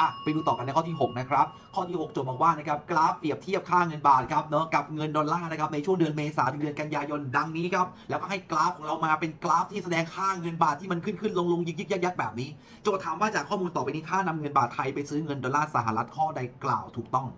อะไปดูต่อกันในข้อที่ 6 นะครับ ข้อที่ 6 โจทย์บอกว่านะครับกราฟเปรียบเทียบค่าเงินบาทครับเนาะกับเงินดอลลาร์นะครับในช่วงเดือนเมษายนถึงเดือนกันยายนดังนี้ครับแล้วก็ให้กราฟของเรามาเป็นกราฟที่แสดงค่าเงินบาทที่มันขึ้นขึ้นลงลงยิกยิกยักยักแบบนี้ โจทย์ถามว่าจากข้อมูลต่อไปนี้ถ้านำเงินบาทไทยไปซื้อเงินดอลลาร์สหรัฐข้อใดกล่าวถูกต้อง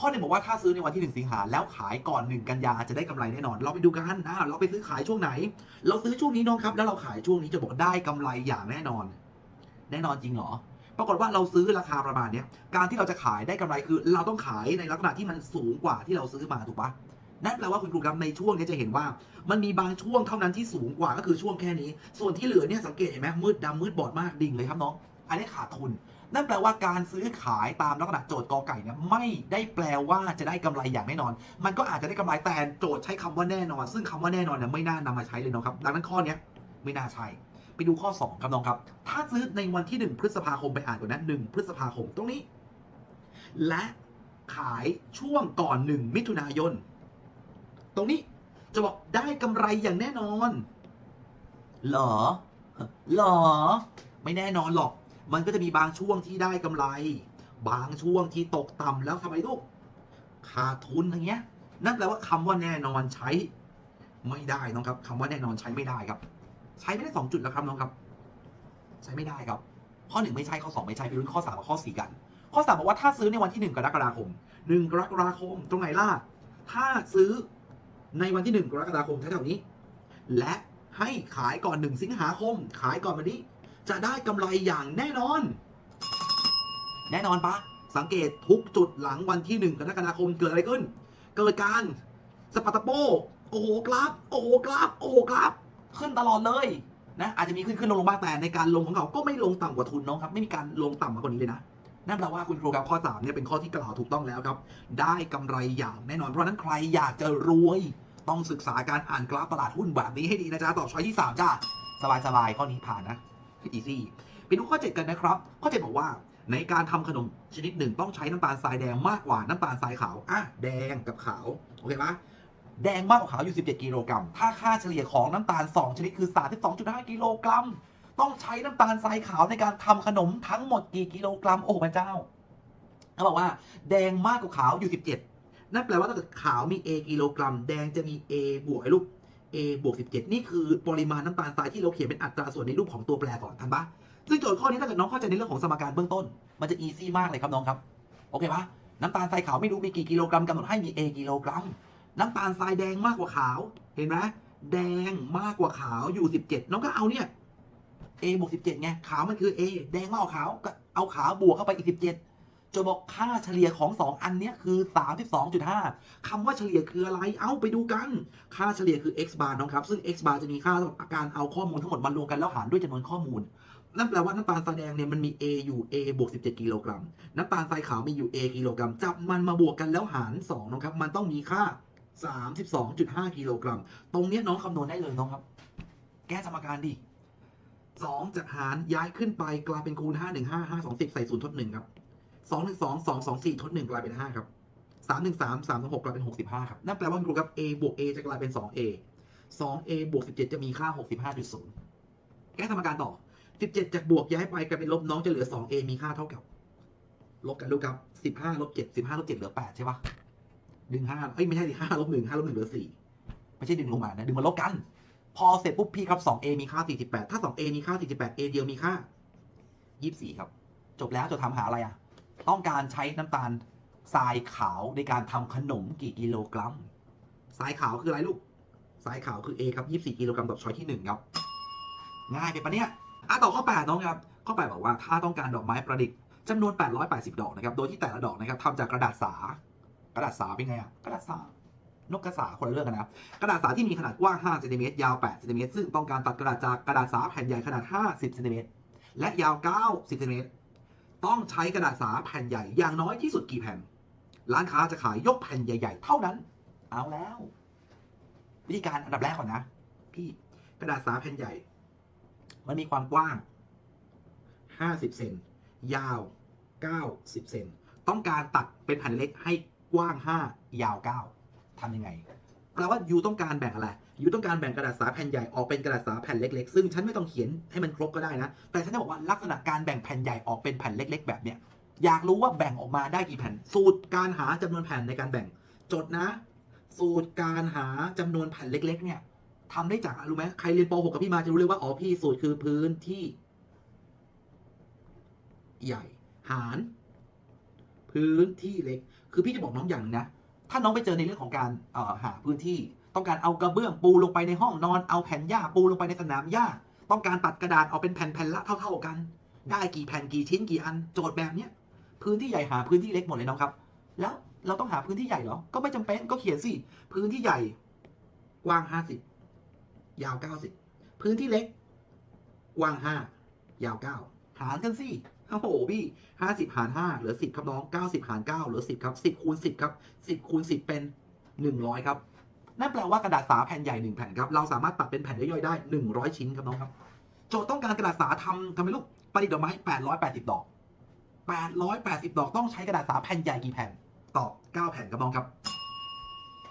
ข้อหนึ่งบอกว่าถ้าซื้อในวันที่ 1 สิงหาแล้วขายก่อน 1 กันยาจะได้กำไรแน่นอน เราไปดูกันอ่าเราไปซื้อขายช่วงไหน เราซื้อช่วงนี้น้องครับ แล้วเราขายช่วงนี้จะบอกได้กำไรอย่างแน่นอน แน่นอนจริงเหรอ ปรากฏว่าเราซื้อราคาประมาณนี้การที่เราจะขายได้กำไรคือ เราต้องขายในลักษณะที่มันสูงกว่าที่เราซื้อมาถูกปะนั่นแปลว่าคุณครูครับในช่วงนี้จะเห็นว่า มันมีบางช่วงเท่านั้นที่สูงกว่าก็คือช่วงแค่นี้ ส่วนที่เหลือเนี่ยสังเกตเห็นไหมมืดดำมืดบอดมากดิ่งเลยครับน้องอันนี้ขาดทุน นั่นแปลว่าการซื้อขายตามลักษณะโจทย์กอไก่เนี่ยไม่ได้แปลว่าจะได้กำไรอย่างแน่นอน มันก็อาจจะได้กำไรแต่โจทย์ใช้คำว่าแน่นอน ซึ่งคำว่าแน่นอนเนี่ยไม่น่านำมาใช้เลยน้องครับ ดังนั้นข้อนี้ไม่น่าใช่ ไปดูข้อ 2 ครับน้องครับ ถ้าซื้อในวันที่ 1 พฤษภาคมไปอ่านก่อนนะ1พฤษภาคมตรงนี้ และขายช่วงก่อน 1 มิถุนายน ตรงนี้จะบอกได้กำไรอย่างแน่นอน เหรอ เหรอ ไม่แน่นอนหรอก มันก็จะมีบางช่วงที่ได้กำไร บางช่วงที่ตกต่ำแล้วทำไมลูกขาดทุนอย่างเงี้ย นั่นแปลว่าคำว่าแน่นอนใช้ ไม่ได้น้องครับคำว่าแน่นอนใช้ไม่ได้ครับ ใช้ไม่ได้สองจุดแล้วครับน้องครับ ใช้ไม่ได้ครับ ข้อหนึ่งไม่ใช่ข้อสองไม่ใช่ไปดูข้อสามกับข้อสี่กัน ข้อสามบอกว่าถ้าซื้อในวันที่หนึ่งกรกฎาคมหนึ่งกรกฎาคมตรงไหนล่ะถ้าซื้อในวันที่หนึ่งกรกฎาคมแถวๆนี้ และให้ขายก่อนหนึ่งสิงหาคม ขายก่อนวันนี้ จะได้กำไรอย่างแน่นอน แน่นอนปะสังเกตทุกจุดหลังวันที่หนึ่งกรกฎาคมเกิดอะไรขึ้น เกิดการสปาร์ตาโป โอ้โหกราฟ โอ้โหกราฟ โอ้โหกราฟ ขึ้นตลอดเลยนะอาจจะมีขึ้นขึ้นลงลงบ้างแต่ในการลงของเขาก็ไม่ลงต่ำกว่าทุนน้องครับไม่มีการลงต่ำมากกว่านี้เลยนะนั่นแปลว่าคุณครูครับข้อ3เนี่ยเป็นข้อที่กล่าวถูกต้องแล้วครับ ได้กำไรอย่างแน่นอนเพราะนั้นใครอยากจะรวย ต้องศึกษาการอ่านกราฟตลาดหุ้นแบบนี้ให้ดีนะจ๊ะตอบช้อยที่ 3 จ้าสบายสบายๆข้อนี้ผ่านนะอีซี่ไปดูข้อ 7 กันนะครับ ข้อ 7 บอกว่า ในการทำขนมชนิดหนึ่งต้องใช้น้ำตาลทรายแดงมากกว่าน้ำตาลทรายขาวอะแดงกับขาวโอเคปะ แดงมากกว่าขาวอยู่ 17 กิโลกรัม ถ้าค่าเฉลี่ยของน้ำตาล 2 ชนิดคือ 32.5 กิโลกรัม ต้องใช้น้ำตาลทรายขาวในการทำขนมทั้งหมดกี่กิโลกรัม โอ้พระเจ้าเขาบอกว่าแดงมากกว่าขาวอยู่ 17 นั่นแปลว่าถ้าเกิดขาวมี A กิโลกรัม แดงจะมี A บวกไอ้ลูก A บวก 17 นี่คือปริมาณน้ำตาลทรายที่เราเขียนเป็นอัตราส่วนในรูปของตัวแปรก่อนทันปะซึ่งโจทย์ข้อนี้ถ้าเกิดน้องเข้าใจในเรื่องของสมการเบื้องต้น มันจะอีซี่มากเลยครับน้องครับ โอเคปะน้ำตาลทรายขาวไม่รู้มีกี่กิโลกรัมกำหนดให้มี A กิโลกรัม น้ำตาลทรายแดงมากกว่าขาว เห็นไหมแดงมากกว่าขาวอยู่17น้องก็เอาเนี่ย A บวก17ไงขาวมันคือ A แดงมากกว่าขาวก็เอาขาวบวกเข้าไปอีก17จะบอกค่าเฉลี่ยของ2อันเนี้ยคือ32.5คำว่าเฉลี่ยคืออะไร เอาไปดูกัน ค่าเฉลี่ยคือ x bar น้องครับ ซึ่ง x bar จะมีค่าการเอาข้อมูลทั้งหมดมารวมกันแล้วหารด้วยจำนวนข้อมูลนั่นแปลว่าน้ำตาลทรายแดงเนี่ยมันมี A อยู่ A บวก 17 กิโลกรัม น้ำตาลทรายขาวมีอยู่ A กิโลกรัม จับมันมาบวกกันแล้วหาร 2 นะครับ มันต้องมีค่า 32.5 กิโลกรัม ตรงนี้น้องคำนวณได้เลยน้องครับ แก้สมการดิ2จากหารย้ายขึ้นไปกลายเป็นคูณ 5 1 5 5 2 10ใส่0ทด1ครับ 2 1 2 2 2 4ทด1กลายเป็น 5 ครับ 3 1 3 3 2 6กลายเป็น 65 ครับ นั่นแปลว่าคุณครูครับ a บวก a จะกลายเป็น 2a 2a บวก 17 จะมีค่า 65.0 แก้สมการต่อ 17 จากบวกย้ายไปกลายเป็นลบน้องจะเหลือ 2a มีค่าเท่ากับ ลบกันลูกครับ 15ลบ7 15ลบ7เหลือ 8 ใช่ปะ ดึง5เอ้ยไม่ใช่ดิ5ลบ1 5ลบ1เหลือ4ไม่ใช่ดึงลงมานะดึงมาลบกัน พอเสร็จปุ๊บพี่ครับ 2a มีค่า48ถ้า 2a มีค่า48 a เอเดียวมีค่า24ครับ จบแล้วจะทำหาอะไรอะ ต้องการใช้น้ำตาลทรายขาวในการทำขนมกี่กิโลกรัมทรายขาวคืออะไรลูกทรายขาวคือ A ครับ 24 กิโลกรัมต่อช้อยที่ 1 ครับ ง่ายไปปะเนี่ยอะต่อข้อ 8 น้องครับ ข้อ 8 บอกว่าถ้าต้องการดอกไม้ประดิษฐ์จำนวน 880 ดอกนะครับ โดยที่แต่ละดอกนะครับทำจากกระดาษสา กระดาษสาเป็นไงอะกระดาษสานกกระสาคนละเรื่องกันนะครับกระดาษสาที่มีขนาดกว้าง 5 เซนติเมตร ยาว 8 เซนติเมตร ซึ่งต้องการตัดกระดาษจากกระดาษสาแผ่นใหญ่ขนาด 50 เซนติเมตร และยาว 90 เซนติเมตร ต้องใช้กระดาษสาแผ่นใหญ่ อย่างน้อยที่สุดกี่แผ่น ร้านค้าจะขายยกแผ่นใหญ่ ๆ เท่านั้น เอาแล้ว วิธีการอันดับแรกก่อนนะ พี่กระดาษสาแผ่นใหญ่ มันมีความกว้าง 50 เซน ยาว 90 เซน ต้องการตัดเป็นแผ่นเล็กให้ กว้าง 5 ยาว 9ทำยังไงแปลว่ายูต้องการแบ่งอะไรยูต้องการแบ่งกระดาษสาแผ่นใหญ่ออกเป็นกระดาษสาแผ่นเล็กๆ ซึ่งฉันไม่ต้องเขียนให้มันครบก็ได้นะ แต่ฉันจะบอกว่าลักษณะการแบ่งแผ่นใหญ่ออกเป็นแผ่นเล็ก ๆ แบบเนี้ย อยากรู้ว่าแบ่งออกมาได้กี่แผ่น สูตรการหาจำนวนแผ่นในการแบ่ง จดนะ สูตรการหาจำนวนแผ่นเล็ก ๆ เนี่ยทำได้จากอะไรรู้ไหมใครเรียนป .6 กับพี่มาจะรู้เลยว่าอ๋อพี่สูตรคือพื้นที่ ใหญ่ หาร พื้นที่เล็ก คือพี่จะบอกน้องอย่างหนึงนะ ถ้าน้องไปเจอในเรื่องของการหาพื้นที่ ต้องการเอากระเบื้องปูลงไปในห้องนอน เอาแผ่นหญ้าปูลงไปในสนามหญ้า ต้องการตัดกระดาษเอาเป็นแผ่นๆละเท่า ๆกัน ได้กี่แผ่นกี่ชิ้นกี่อัน โจทย์แบบเนี้ย พื้นที่ใหญ่หาพื้นที่เล็กหมดเลยน้องครับ แล้วเราต้องหาพื้นที่ใหญ่เหรอ ก็ไม่จำเป็นก็เขียนสิ พื้นที่ใหญ่ กว้างห้าสิบยาวเก้าสิบพื้นที่เล็ก กว้างห้ายาวเก้าหารกันสิ โอ้โหพี่ห้าสิบหารห้าเหลือสิบครับน้องเก้าสิบหารเก้าเหลือสิบครับสิบคูณสิบครับสิบคูณสิบเป็นหนึ่งร้อยครับนั่นแปลว่ากระดาษสาแผ่นใหญ่หนึ่งแผ่นครับเราสามารถตัดเป็นแผ่นย่อยๆได้หนึ่งร้อยชิ้นครับน้องครับ โจทย์ต้องการกระดาษสาทำทำเป็นลูกประดิษฐ์ดอกไม้แปดร้อยแปดสิบดอกแปดร้อยแปดสิบดอกต้องใช้กระดาษสาแผ่นใหญ่กี่แผ่นตอบเก้าแผ่นครับน้องครับ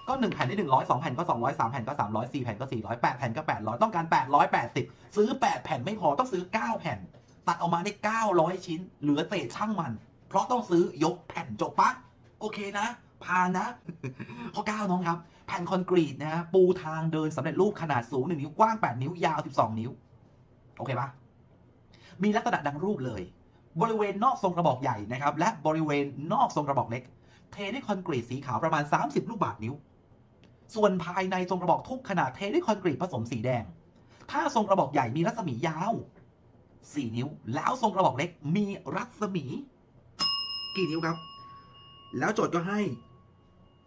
ก็หนึ่งแผ่นได้หนึ่งร้อยสองแผ่นก็สองร้อยสามแผ่นก็สามร้อยสี่แผ่นก็สี่ร้อยแปดแผ่นก็แปดร้อยต้องการแปดร้อยแปดสิบซื้อแปดแผ่นไม่พอต้องซื้อเก้าแผ่น ตัดออกมาได้เก้าร้อยชิ้น เหลือเศษช่างมัน เพราะต้องซื้อยกแผ่นจบปะโอเคนะพานนะ ข้อเก้าน้องครับ แผ่นคอนกรีตนะฮะปูทางเดินสำเร็จรูปขนาดสูง 1 นิ้วกว้าง 8 นิ้วยาว 12 นิ้ว โอเคปะมีลักษณะดังรูปเลย บริเวณนอกทรงกระบอกใหญ่นะครับ และบริเวณนอกทรงกระบอกเล็ก เทด้วยคอนกรีตสีขาวประมาณ 30 ลูกบาศก์นิ้ว ส่วนภายในทรงกระบอกทุกขนาดเทด้วยคอนกรีตผสมสีแดง ถ้าทรงกระบอกใหญ่มีรัศมียาว 4 นิ้ว แล้วทรงกระบอกเล็กมีรัศมี กี่นิ้วครับ แล้วโจทย์ก็ให้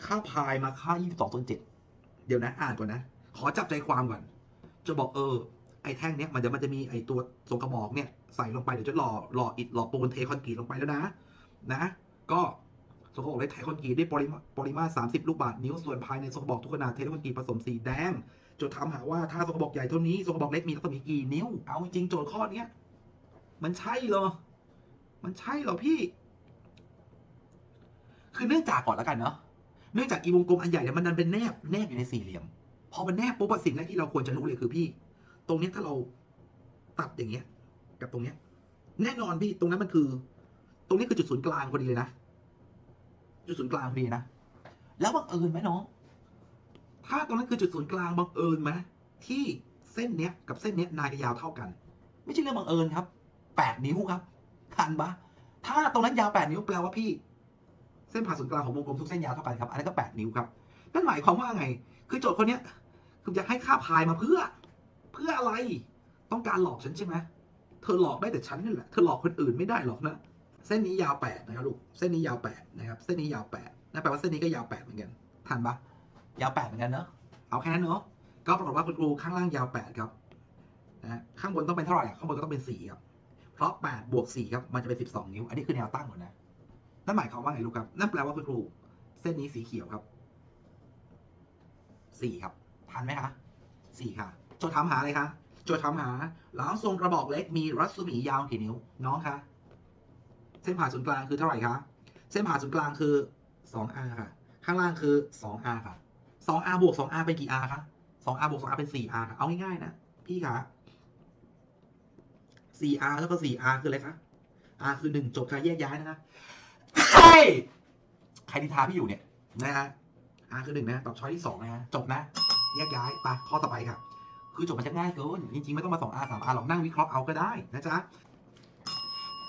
ค่าพายมาค่า 22ส่วน7เดี๋ยวนะอ่านก่อนนะ ขอจับใจความก่อน จะบอกเออ ไอ้แท่งเนี้ยมันจะมันจะมีไอ้ตัวทรงกระบอกเนี่ยใส่ลงไปเดี๋ยวจะหล่อหล่ออิฐหล่อปูนเทคอนกรีตลงไปแล้วนะ นะ ก็ทรงกระบอกเล็กเทคอนกรีตได้ปริมาปริมาตร30 ลูกบาศก์นิ้วส่วนภายในทรงกระบอกทุกขนาดเทคอนกรีตผสมสีแดงโจทย์ถามหาว่าถ้าทรงกระบอกใหญ่เท่านี้ทรงกระบอกเล็กมีรัศมีกี่นิ้ว เอาจริงโจทย์ข้อเนี้ย มันใช่เหรอ มันใช่เหรอพี่ คือเนื่องจากก่อนแล้วกันเนาะ เนื่องจากอีวงกลมอันใหญ่เนี่ยมันดันเป็นแนบแนบอยู่ในสี่เหลี่ยม พอมันแนบปุ๊บสิ่งแรกที่เราควรจะรู้เลยคือพี่ ตรงนี้ถ้าเราตัดอย่างเงี้ย กับตรงเนี้ย แน่นอนพี่ตรงนั้นมันคือ ตรงนี้คือจุดศูนย์กลางพอดีเลยนะ จุดศูนย์กลางพอดีนะ แล้วบังเอิญไหมน้องถ้าตรงนั้นคือจุดศูนย์กลางบังเอิญไหมที่เส้นเนี้ยกับเส้นเนี้ยนายกับยาวเท่ากัน ไม่ใช่เรื่องบังเอิญครับ แปดนิ้วครับทันปะถ้าตรงนั้นยาวแปดนิ้วแปลว่าพี่ เส้นผ่าศูนย์กลางของวงกลมทุกเส้นยาวเท่ากันครับ อันนั้นก็แปดนิ้วครับ นั่นหมายความว่าไง คือโจทย์คนเนี้ยคือจะให้ค่าพายมาเพื่อ เพื่ออะไร ต้องการหลอกฉันใช่ไหมเธอหลอกได้แต่ฉันนี่แหละ เธอหลอกคนอื่นไม่ได้หรอกนะ เส้นนี้ยาวแปดนะครับลูก เส้นนี้ยาวแปดนะครับ เส้นนี้ยาวแปดนั่นแปลว่าเส้นนี้ก็ยาวแปดเหมือนกัน ทันปะยาวแปดเหมือนกันเนอะเอาแค่นั้นเนอะก็ปรากฏว่าคุณครูข้างล่างยาวแปดครับ นะ ข้างบนต้องเป็นเท่าไหร่ ข้างบนก็ต้องเป็นสี่ครับ เพราะแปดบวกสี่ครับมันจะเป็นสิบสองนิ้ว อันนี้คือแนวตั้งหมดนะ นั่นหมายความว่าไงลูกครับ นั่นแปลว่าคุณครู เส้นนี้สีเขียวครับสี่ครับ ทันไหมคะสี่ค่ะ โจทย์ถามหาอะไรคะ โจทย์ถามหาล้วทรงกระบอกเล็กมีรัศมียาวกี่นิ้ว น้องคะ เส้นผ่าศูนย์กลางคือเท่าไหร่คะ เส้นผ่าศูนย์กลางคือ 2r ค่ะ ข้างล่างคือ 2r ค่ะ 2r บวก 2r เป็นกี่ r คะ 2r บวก 2r เป็น 4r ค่ะ เอาง่ายๆนะ พี่คะ 4r แล้วก็ 4r คืออะไรคะ r คือ 1 จบการแยกย้ายนะคะใช่ใครนินทาพี่อยู่เนี่ยนะฮะ r คือ 1 นะ ตอบช้อยที่ 2 นะฮะ จบนะ แยกย้ายไปข้อต่อไปค่ะคือจบมันจะง่ายเกินจริงๆ ไม่ต้องมา 2r 3r หรอกนั่งวิเคราะห์เอาก็ได้นะจ๊ะ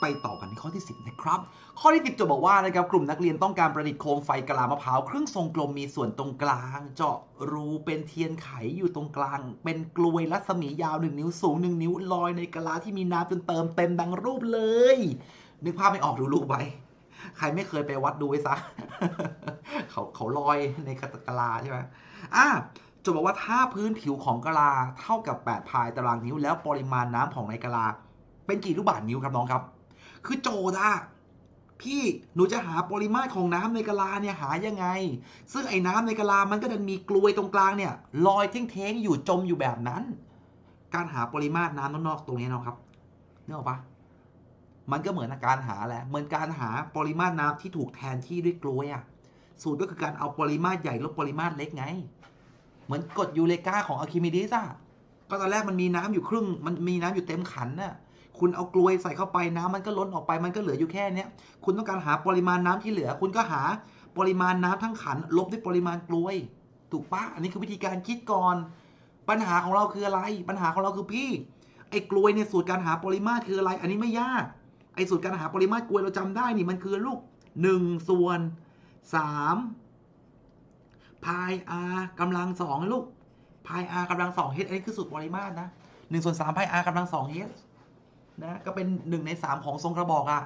ไปต่อกันที่ข้อที่ 10 นะครับ ข้อที่ 10จะบอกว่านะครับกลุ่มนักเรียนต้องการประดิษฐ์โคมไฟกะลามะพร้าวครึ่งทรงกลมมีส่วนตรงกลาง เจาะรูเป็นเทียนไขอยู่ตรงกลาง เป็นกลวยรัศมียาว 1 นิ้วสูง 1 นิ้วลอยในกะลาที่มีน้ำจนเติมเต็มดังรูปเลย นึกภาพไม่ออกดูรูปไว้ใครไม่เคยไปวัดดูไว้ซะเขาเขาลอยในกะลาใช่ไหมอะจะบอกว่าถ้าพื้นผิวของกะลาเท่ากับ 8 พายตารางนิ้ว แล้วปริมาณน้ำของในกะลา เป็นกี่ลูกบาศก์นิ้วครับน้องครับ คือโจทย์อะพี่หนูจะหาปริมาตรของน้ำในกะลาเนี่ยหายังไง ซึ่งไอ้น้ำในกะลามันก็ดันมีกลวยตรงกลางเนี่ยลอยเท้งๆอยู่จมอยู่แบบนั้น การหาปริมาตรน้ำนอกๆตรงนี้เนาะครับนึกออกปะมันก็เหมือนการหาแหละเหมือนการหาปริมาตรน้ำที่ถูกแทนที่ด้วยกลวยอะสูตรก็คือการเอาปริมาตรใหญ่ลบปริมาตรเล็กไง เหมือนกฎยูเรกาของอะคิมิดิสอะก็ตอนแรกมันมีน้ำอยู่ครึ่ง มันมีน้ำอยู่เต็มขันน่ะ คุณเอากลวยใส่เข้าไปน้ำมันก็ล้นออกไปมันก็เหลืออยู่แค่เนี้ยคุณต้องการหาปริมาณน้ำที่เหลือ คุณก็หาปริมาณน้ำทั้งขัน ลบด้วยปริมาณกลวย ถูกปะอันนี้คือวิธีการคิดก่อน ปัญหาของเราคืออะไร ปัญหาของเราคือพี่ ไอ้กลวยเนี่ยสูตรการหาปริมาตรคืออะไร อันนี้ไม่ยากไอ้สูตรการหาปริมาตรกลวยเราจำได้นี่มันคือลูกหนึ่งส่วนสามพายอากำลังสองลูกพายอากำลังสองเฮดอันนี้คือสูตรปริมาตรนะหนึ่งส่วนสามพายอากำลังสองเฮด นะก็เป็นหนึ่งในสามของทรงกระบอกอะ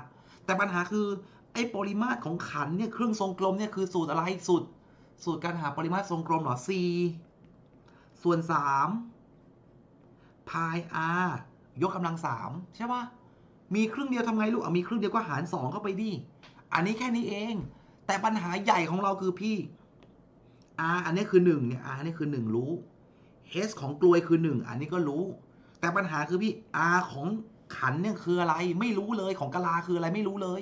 แต่ปัญหาคือไอ้ปริมาตรของขันเนี่ยเครื่องทรงกลมเนี่ยคือสูตรอะไรสูตรสูตรการหาปริมาตรทรงกลมเหรอ c ส่วนสามพาย r ยกกำลังสามใช่ปะมีครึ่งเดียวทำไงลูกอะมีครึ่งเดียวก็หารสองเข้าไปดิ อันนี้แค่นี้เอง แต่ปัญหาใหญ่ของเราคือพี่ r อันนี้คือหนึ่งเนี่ย r นี่คือหนึ่งรู้ h ของกลวยคือหนึ่งอันนี้ก็รู้ แต่ปัญหาคือพี่ r ของ ขันเนี่ยคืออะไรไม่รู้เลยของกะลาคืออะไรไม่รู้เลย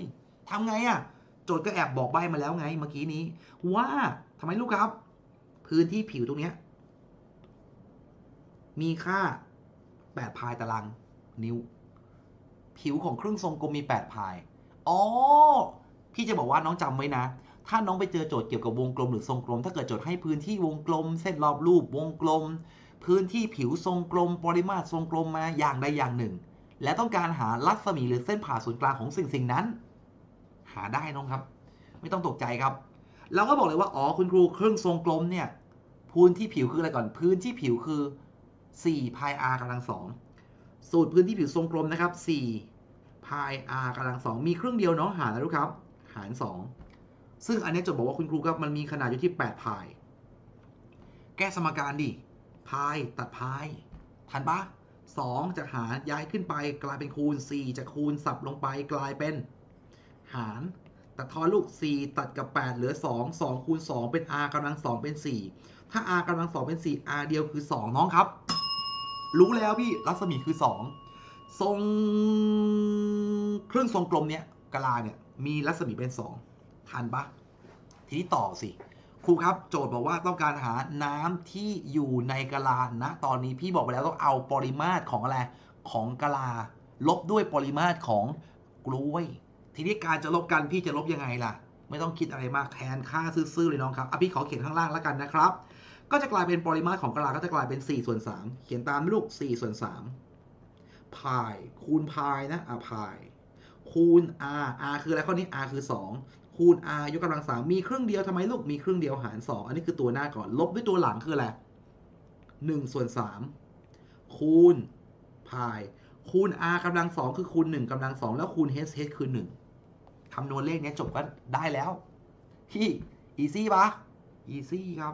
ทำไงอะ่ะโจทย์ก็แอบบอกใบมาแล้วไงเมื่อกี้นี้ ว่าทำไมลูกครับ พื้นที่ผิวตรงเนี้ยมีค่า 8 พายตารางนิ้ว ผิวของเครื่องทรงกลมมี 8 พายอ๋อพี่จะบอกว่าน้องจำไว้นะ ถ้าน้องไปเจอโจทย์เกี่ยวกับวงกลมหรือทรงกลม ถ้าเกิดโจทย์ให้พื้นที่วงกลม เส้นรอบรูปวงกลม พื้นที่ผิวทรงกลม ปริมาตรทรงกลมมาอย่างใดอย่างหนึ่ง และต้องการหารัศมีหรือเส้นผ่าศูนย์กลางของสิ่งสิ่งนั้น หาได้น้องครับ ไม่ต้องตกใจครับ เราก็บอกเลยว่าอ๋อคุณครูเครื่องทรงกลมเนี่ยพื้นที่ผิวคืออะไรก่อนพื้นที่ผิวคือ4พาย r กำลังสองสูตรพื้นที่ผิวทรงกลมนะครับ4พาย r กำลังสองมีเครื่องเดียวเนาะหารนะลูกครับ หาร 2 ซึ่งอันนี้จะบอกว่าคุณครูครับมันมีขนาดอยู่ที่8พายแก้สมการดิพายตัดพายทันปะ 2 จากหารย้ายขึ้นไปกลายเป็นคูณ 4 จากคูณสับลงไปกลายเป็น หาร ตัดทอนลูก 4 ตัดกับ 8 เหลือ 2 2 คูณ 2 เป็น r กำลัง 2 เป็น 4 ถ้า r กำลัง 2 เป็น 4 r เดียวคือ 2 น้องครับ รู้แล้วพี่รัศมีคือ 2 ทรงเครื่องทรงกลมเนี้ยกะลาเนี่ยมีรัศมีเป็น 2 ทันปะทีนี้ต่อสิ ครูครับโจทย์บอกว่าต้องการหาน้ำที่อยู่ในกะลาณตอนนี้พี่บอกไปแล้วต้องเอาปริมาตรของอะไรของกะลา ลบด้วยปริมาตรของกล้วย ทีนี้การจะลบกันพี่จะลบยังไงล่ะ ไม่ต้องคิดอะไรมากแทนค่าซื่อๆเลยน้องครับอะพี่ขอเขียนข้างล่างแล้วกันนะครับ ก็จะกลายเป็นปริมาตรของกะลาก็จะกลายเป็น4ส่วน3เขียนตามลูก4ส่วน3พายคูณพายนะอะพายคูณ r r คืออะไรข้อนี้ r คือ 2 คูณ r ยกกำลัง3มีครึ่งเดียวทำไมลูกมีครึ่งเดียวหาร 2 อันนี้คือตัวหน้าก่อน ลบด้วยตัวหลังคืออะไร1ส่วน3คูณพายคูณ r กำลัง2คือคูณ1กำลัง2แล้วคูณ h h คือ 1คำนวณเลขเนี้ยจบก็ได้แล้วพี่อีซี่ปะอีซี่ครับ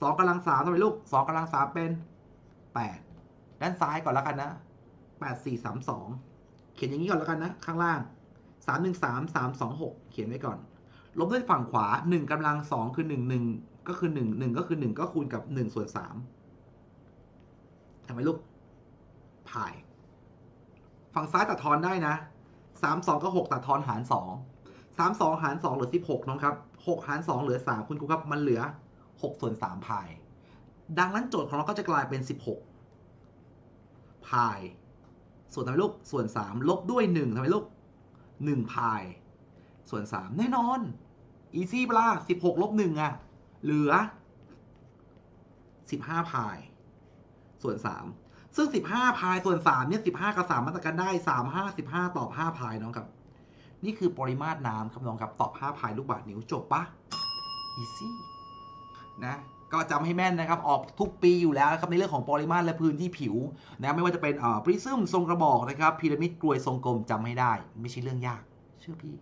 สองกำลังสามทำไมลูกสองกำลังสามเป็นแปดด้านซ้ายก่อนแล้วกันนะแปดสี่สามสองเขียนอย่างนี้ก่อนแล้วกันนะ ข้างล่างสามหนึ่งสามสามสองหกเขียนไว้ก่อน ลบด้วยฝั่งขวาหนึ่งกำลังสองคือหนึ่งหนึ่งก็คือหนึ่งหนึ่งก็คือหนึ่งก็คูณกับหนึ่งส่วนสามทำไมลูกพาย ฝั่งซ้ายตัดทอนได้นะสามสองก็หกตัดทอนหารสองสามสองหารสองเหลือสิบหกน้องครับหกหารสองเหลือสามคุณครูครับ มันเหลือ 6 ส่วน3พาย ดังนั้นโจทย์ของเราก็จะกลายเป็น 16พาย ส่วนทำไมลูก ส่วน 3 ลบด้วย 1ทำไมลูก1พายส่วน 3 แน่นอน อีซี่ปะล่ะ16ลบ1อะ เหลือ15พาย ส่วน3ซึ่ง15พายส่วน3เนี่ย15กับ3มมาตรกันได้3 5 15ตอบ5พายน้องครับ นี่คือปริมาตรน้ำครับน้องครับตอบ5พายลูกบาศก์นิ้วจบปะอีซี่นะก็จำให้แม่นนะครับ ออกทุกปีอยู่แล้วนะครับในเรื่องของปริมาตรและพื้นที่ผิวนะไม่ว่าจะเป็นอ่าปริซึมทรงกระบอกนะครับพีระมิดกลวยทรงกลมจำให้ได้ ไม่ใช่เรื่องยาก เชื่อพี่